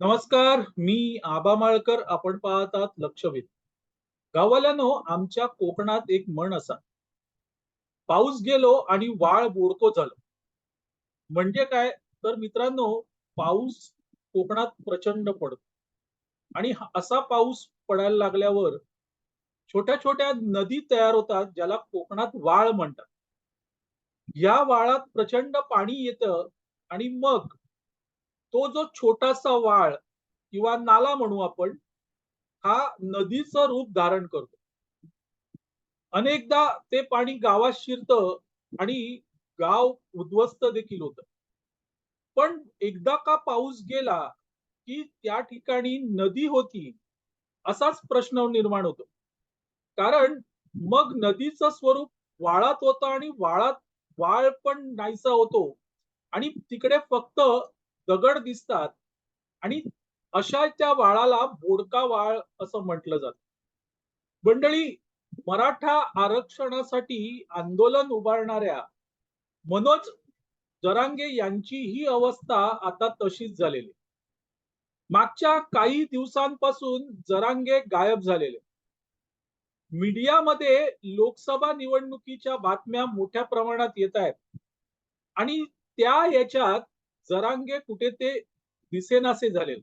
नमस्कार मी आबा माळकर आपण पाहतात लक्षवेध. गावाल्यानो आमच्या कोकणात एक म्हण असा. पाऊस गेलो आणि वाळ बोडको झालं. म्हणजे काय? तर मित्रांनो पाऊस कोकणात प्रचंड पडतो. आणि असा पाऊस पडायला लागल्यावर छोट्या छोट्या नदी तयार होतात ज्याला कोकणात वाळ म्हणतात. या वाळात प्रचंड पाणी येतं आणि मग तो जो छोटासा वाळ किंवा नाला म्हणू आपण हा नदीचं रूप धारण करतो. अनेकदा ते पाणी गावात शिरतं आणि गाव उद्ध्वस्त देखील होत. पण एकदा का पाऊस गेला की त्या ठिकाणी नदी होती असाच प्रश्न निर्माण होतो. कारण मग नदीचं स्वरूप वाळात होतं आणि वाळात वाळ पण नाहीसा होतो. आणि तिकडे फक्त दगड दिसतात आणि अशा त्या वाळाला बोडका वाळ असं म्हटलं जात. मंडळी मराठा आरक्षणासाठी आंदोलन उभारणाऱ्या मनोज जरांगे यांची ही अवस्था आता तशीच झालेली. मागच्या काही दिवसांपासून जरांगे गायब झालेले. मीडियामध्ये लोकसभा निवडणुकीच्या बातम्या मोठ्या प्रमाणात येत आहेत. आणि त्या याच्यात जरांगे कुठे ते दिसेनासे झालेले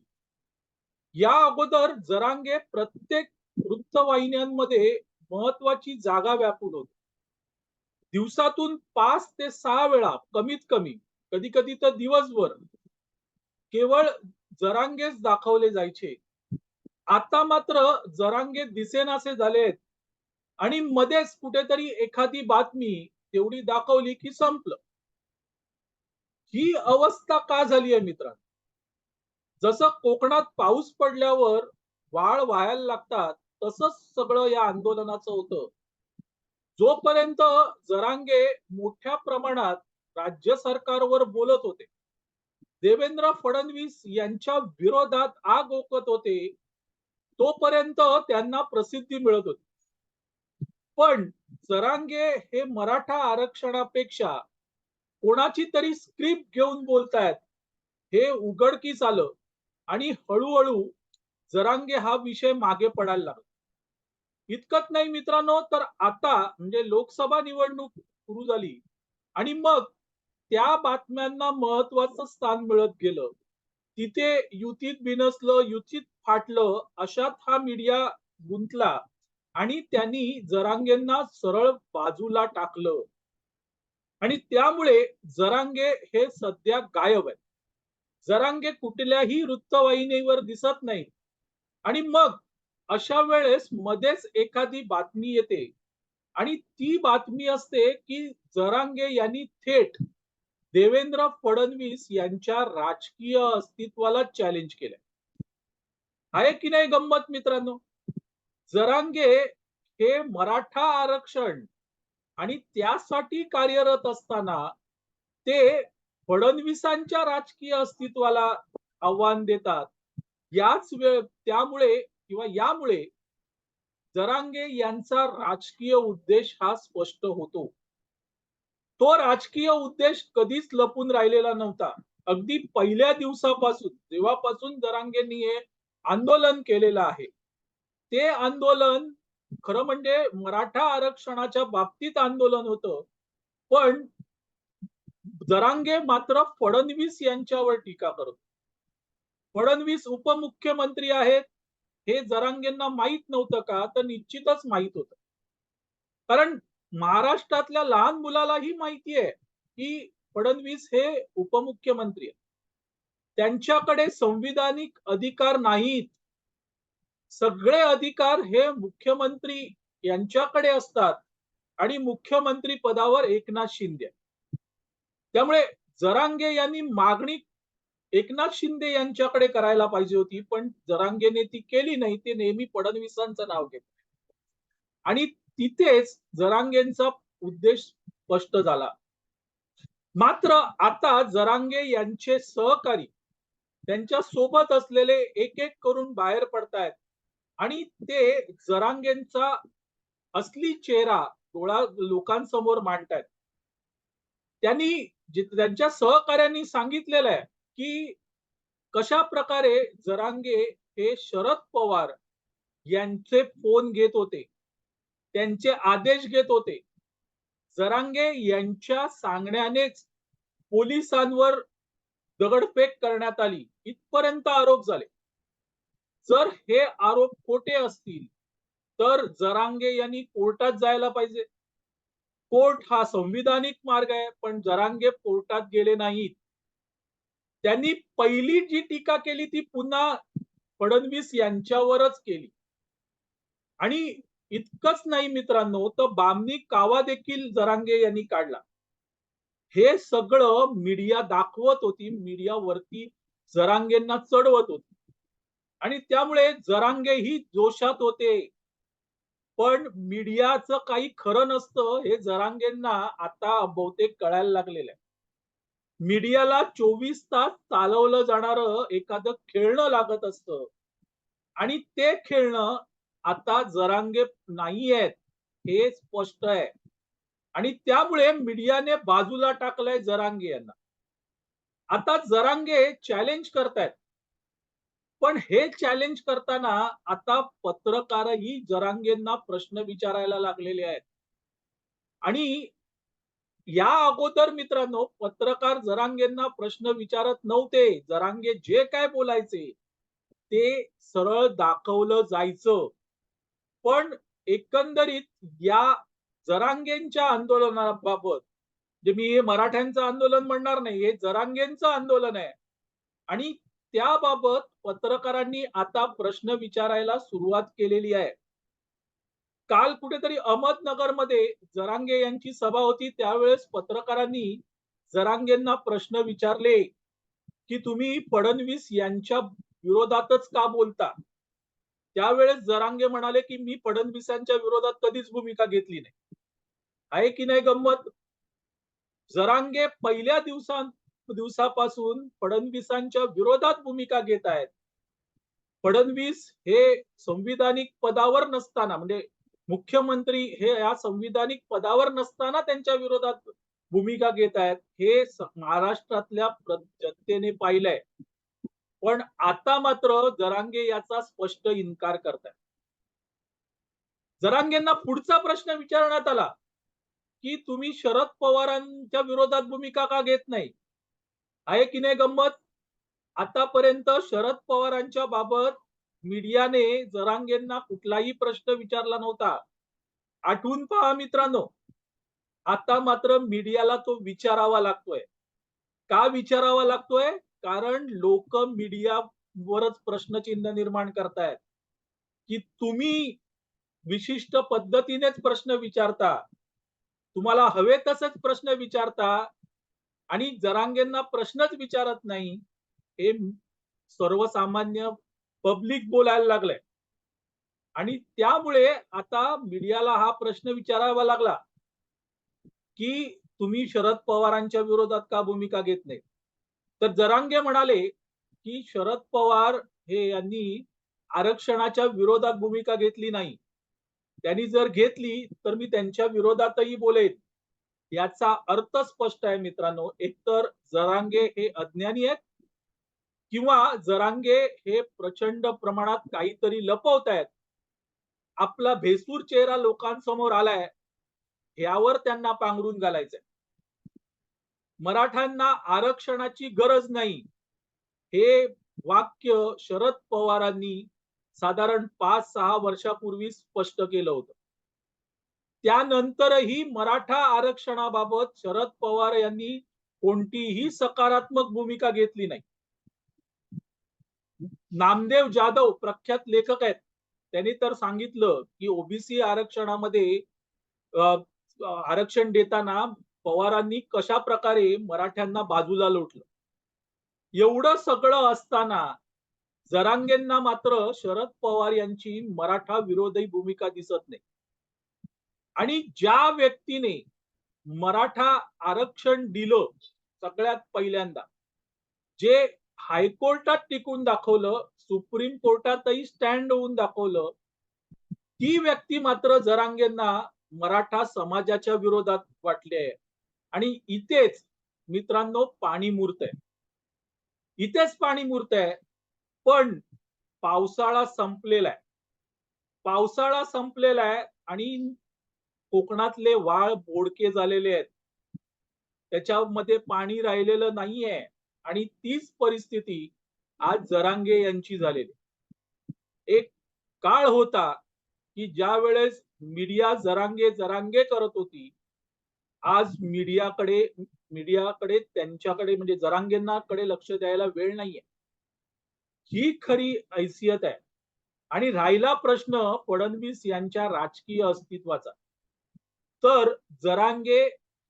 या अगोदर जरांगे प्रत्येक वृत्तवाहिन्यांमध्ये महत्वाची जागा व्यापून होती. दिवसातून पाच ते सहा वेळा कमीत कमी कधी कधी तर दिवसभर केवळ जरांगेच दाखवले जायचे. आता मात्र जरांगे दिसेनासे झालेत आणि मध्येच कुठेतरी एखादी बातमी तेवढी दाखवली की संपलं. ही अवस्था का झाली आहे मित्रांनो? जसं कोकणात पाऊस पडल्यावर वाळ व्हायला लागतात तसंच सगळं या आंदोलनाचं होतं. जोपर्यंत जरांगे मोठ्या प्रमाणात राज्य सरकारवर बोलत होते देवेंद्र फडणवीस यांच्या विरोधात आग ओकत होते तोपर्यंत त्यांना प्रसिद्धी मिळत होती. पण जरांगे हे मराठा आरक्षणापेक्षा कोणाची तरी स्क्रिप्ट घेऊन बोलतायत. हे उघडकीस आलं आणि हळूहळू जरांगे हा विषय मागे पडायला लागला. इतकंच नाही मित्रांनो तर आता म्हणजे लोकसभा निवडणूक सुरू झाली आणि मग त्या बातम्यांना महत्वाचं स्थान मिळत गेलं. तिथे युतीत बिनसलं युतीत फाटलं अशात हा मीडिया गुंतला आणि त्यांनी जरांगेंना सरळ बाजूला टाकलं. आणि त्यामुळे जरांगे हे सध्या गायब आहेत. जरांगे कुठल्याही वृत्तवाहिनीवर दिसत नाही. आणि मग अशा वेळेस मध्येच एखादी बातमी येते. आणि ती बातमी असते की जरांगे यांनी थेट देवेंद्र फडणवीस यांच्या राजकीय अस्तित्वाला चॅलेंज केलंय. आहे की नाही गंमत मित्रांनो? जरांगे हे मराठा आरक्षण आणि त्यासाठी कार्यरत असताना ते फडणवीसांच्या राजकीय अस्तित्वाला आव्हान देतात. याच वेळ त्यामुळे किंवा यामुळे जरांगे यांचा राजकीय उद्देश हा स्पष्ट होतो. तो राजकीय उद्देश कधीच लपून राहिलेला नव्हता. अगदी पहिल्या दिवसापासून जेव्हापासून जरांगेंनी हे आंदोलन केलेलं आहे. ते आंदोलन खरं म्हणजे मराठा आरक्षणाच्या बाबतीत आंदोलन होतं पण जरांगे मात्र फडणवीस यांच्यावर टीका करत फडणवीस उपमुख्यमंत्री आहेत हे जरांगेंना माहीत नव्हतं का? तर निश्चितच माहीत होत. कारण महाराष्ट्रातल्या लहान मुलालाही माहिती आहे की फडणवीस हे उपमुख्यमंत्री आहेत. त्यांच्याकडे संविधानिक अधिकार नाहीत. सगळे अधिकार हे मुख्यमंत्री यांच्याकडे असतात आणि मुख्यमंत्री पदावर एकनाथ शिंदे. त्यामुळे जरांगे यांनी मागणी एकनाथ शिंदे यांच्याकडे करायला पाहिजे होती पण जरांगेने ती केली नाही ते नेहमी फडणवीसांचं नाव घेत. आणि तिथेच जरांगेंचा उद्देश स्पष्ट झाला. मात्र आता जरांगे यांचे सहकारी त्यांच्यासोबत असलेले एक एक करून बाहेर पडतायत. आणि ते जरांगेंचा असली चेहरा डोळा लोकांसमोर मांडतायत. त्यांनी त्यांच्या सहकार्यांनी सांगितलेलं आहे की कशा प्रकारे जरांगे हे शरद पवार यांचे फोन घेत होते त्यांचे आदेश घेत होते. जरांगे यांच्या सांगण्यानेच पोलिसांवर दगडफेक करण्यात आली. इथपर्यंत आरोप झाले. जर हे आरोप खोटे असतील तर जरांगे यांनी कोर्टात जायला पाहिजे. कोर्ट हा संविधानिक मार्ग आहे पण जरांगे कोर्टात गेले नाहीत. त्यांनी पहिली जी टीका केली ती पुन्हा फडणवीस यांच्यावरच केली. आणि इतकंच नाही मित्रांनो तर बामणी कावा देखील जरांगे यांनी काढला. हे सगळं मीडिया दाखवत होती मीडियावरती जरांगेंना चढवत होती. आणि त्यामुळे जरांगे ही जोशात होते. पण मीडियाचं काही खरं नसतं हे जरांगेंना आता बहुतेक कळायला लागलेलं आहे. मीडियाला चोवीस तास चालवलं जाणारं एखादं खेळणं लागत असतं. आणि ते खेळणं आता जरांगे नाही आहेत हे स्पष्ट आहे. आणि त्यामुळे मीडियाने बाजूला टाकलंय जरांगे यांना. आता जरांगे चॅलेंज करतायत. पण हे चॅलेंज करताना आता पत्रकारही जरांगेंना प्रश्न विचारायला लागलेले आहेत. आणि या अगोदर मित्रांनो पत्रकार जरांगेंना प्रश्न विचारत नव्हते. जरांगे जे काय बोलायचे ते सरळ दाखवलं जायचं. पण एकंदरीत या जरांगेंच्या आंदोलनाबाबत जे मी हे मराठ्यांचं आंदोलन म्हणणार नाही हे जरांगेंचं आंदोलन आहे. आणि त्याबाबत पत्रकारांनी आता प्रश्न विचारायला सुरुवात केलेली आहे. काल कुठेतरी अहमदनगरमध्ये जरांगे यांची सभा होती त्यावेळेस पत्रकारांनी जरांगेंना प्रश्न विचारले की तुम्ही फडणवीस यांच्या विरोधातच का बोलता? त्यावेळेस जरांगे म्हणाले की मी फडणवीसांच्या विरोधात कधीच भूमिका घेतली नाही. आहे की नाही गंमत? जरांगे पहिल्या दिवसां दिवसापासून फडणवीसांच्या विरोधात भूमिका घेत आहेत. फडणवीस हे संविधानिक पदावर नसताना म्हणजे मुख्यमंत्री हे या संविधानिक पदावर नसताना त्यांच्या विरोधात भूमिका घेत आहेत हे महाराष्ट्रातल्या जनतेने पाहिलंय. पण आता मात्र जरांगे याचा स्पष्ट इन्कार करतायत. जरांगेंना पुढचा प्रश्न विचारण्यात आला की तुम्ही शरद पवारांच्या विरोधात भूमिका का घेत नाही? आहे की नाही गंमत? आतापर्यंत शरद पवारांच्या बाबत मीडियाने जरांगेंना कुठलाही प्रश्न विचारला नव्हता. आठवून पहा मित्रांनो आता मात्र मीडियाला तो विचारावा लागतोय. का विचारावा लागतोय? कारण लोक मीडियावरच प्रश्नचिन्ह निर्माण करतायत. की तुम्ही विशिष्ट पद्धतीनेच प्रश्न विचारता. तुम्हाला हवे तसेच प्रश्न विचारता. आणि जरांगेंना प्रश्नच विचारत नाही. हे सर्वसामान्य पब्लिक बोलायला लागलंय. आणि त्यामुळे आता मीडियाला हा प्रश्न विचारावा लागला. की तुम्ही शरद पवारांच्या विरोधात का भूमिका घेत नाही? तर जरांगे म्हणाले की शरद पवार हे यांनी आरक्षणाच्या विरोधात भूमिका घेतली नाही. त्यांनी जर घेतली तर मी त्यांच्या विरोधातही बोलेन. याचा अर्थ स्पष्ट आहे मित्रांनो. एकतर जरांगे हे अज्ञानी आहेत किंवा जरांगे हे प्रचंड प्रमाणात काहीतरी लपवत आहेत. आपला भेसूर चेहरा लोकांसमोर आलाय यावर त्यांना पांघरून घालायचंय. मराठ्यांना आरक्षणाची गरज नाही. हे वाक्य शरद पवारांनी साधारण पाच सहा वर्षापूर्वी स्पष्ट केलं होतं. त्यानंतरही मराठा आरक्षणाबाबत शरद पवार यांनी कोणतीही सकारात्मक भूमिका घेतली नाही. नामदेव जाधव प्रख्यात लेखक आहेत. त्यांनी तर सांगितलं की ओबीसी आरक्षणामध्ये आरक्षण देताना पवारांनी कशा प्रकारे मराठ्यांना बाजूला लोटलं. एवढं सगळं असताना जरांगेंना मात्र शरद पवार यांची मराठा विरोधी भूमिका दिसत नाही. आणि ज्या व्यक्तीने मराठा आरक्षण दिलं सगळ्यात पहिल्यांदा जे हायकोर्टात टिकून दाखवलं सुप्रीम कोर्टातही स्टँड होऊन दाखवलं ती व्यक्ती मात्र जरांगेंना मराठा समाजाच्या विरोधात वाटली आहे. आणि इथेच मित्रांनो पाणी मुरत आहे. इथेच पाणी मुरतंय पण पावसाळा संपलेला आहे. पावसाळा संपलेला आहे आणि कोकणातले वाळ बोडके झालेले आहेत. त्याच्यामध्ये पाणी राहिलेलं नाहीये आणि तीच परिस्थिती आज जरांगे यांची झालेली एक काळ होता की ज्या वेळेस मीडिया जरांगे जरांगे करत होती आज मीडियाकडे मीडियाकडे त्यांच्याकडे म्हणजे जरांगेंनाकडे लक्ष द्यायला वेळ नाहीये. ही खरी हैसियत आहे. आणि राहिला प्रश्न फडणवीस यांच्या राजकीय अस्तित्वाचा. तर जरांगे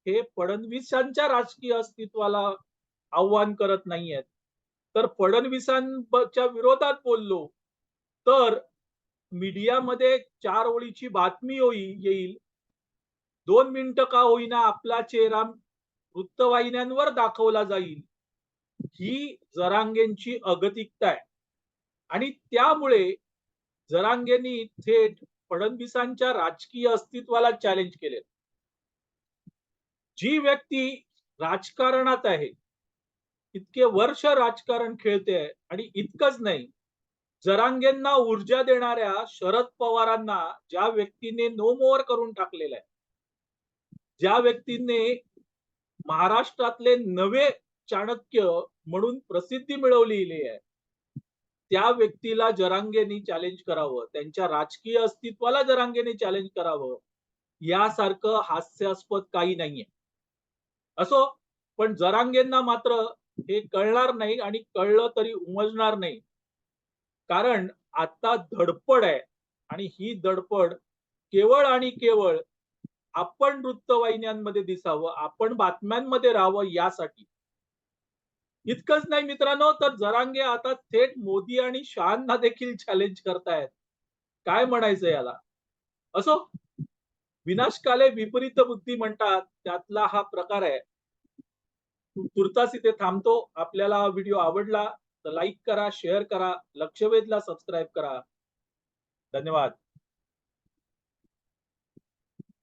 हे फडणवीसांच्या राजकीय अस्तित्वाला आव्हान करत नाहीयेत. तर फडणवीसांच्या विरोधात बोललो तर मीडियामध्ये चार ओळीची बातमी होई येईल. दोन मिनिटं का होईना आपला चेहरा वृत्तवाहिन्यांवर दाखवला जाईल. ही जरांगेंची अगतिकता आहे. आणि त्यामुळे जरांगेंनी थेट फडणवीसांच्या राजकीय अस्तित्वाला चॅलेंज केले जी व्यक्ती राजकारणात आहे इतके वर्ष राजकारण खेळते आणि इतकंच नाही जरांगेंना ऊर्जा देणाऱ्या शरद पवारांना ज्या व्यक्तीने नो मोअर करून टाकलेलं आहे ज्या व्यक्तीने महाराष्ट्रातले नवे चाणक्य म्हणून प्रसिद्धी मिळवलेली आहे त्या व्यक्तीला जरांगेनी चॅलेंज करावं त्यांच्या राजकीय अस्तित्वाला जरांगेने चॅलेंज करावं यासारखं हास्यास्पद काही नाहीये. असो पण जरांगेंना मात्र हे कळणार नाही आणि कळलं तरी उमजणार नाही. कारण आता धडपड आहे आणि ही धडपड केवळ आणि केवळ आपण वृत्तवाहिन्यांमध्ये दिसावं आपण बातम्यांमध्ये राहावं यासाठी. इतकंच नाही मित्रांनो तर जरांगे आता थेट मोदी आणि शहांना देखील चॅलेंज करतायत. काय म्हणायचं याला? असो? विनाशकाले विपरीत बुद्धी म्हणतात त्यातला हा प्रकार आहे. तुर्तास इथे थांबतो. आपल्याला हा व्हिडिओ आवडला तर लाईक करा शेअर करा लक्षवेधला सबस्क्राईब करा. धन्यवाद.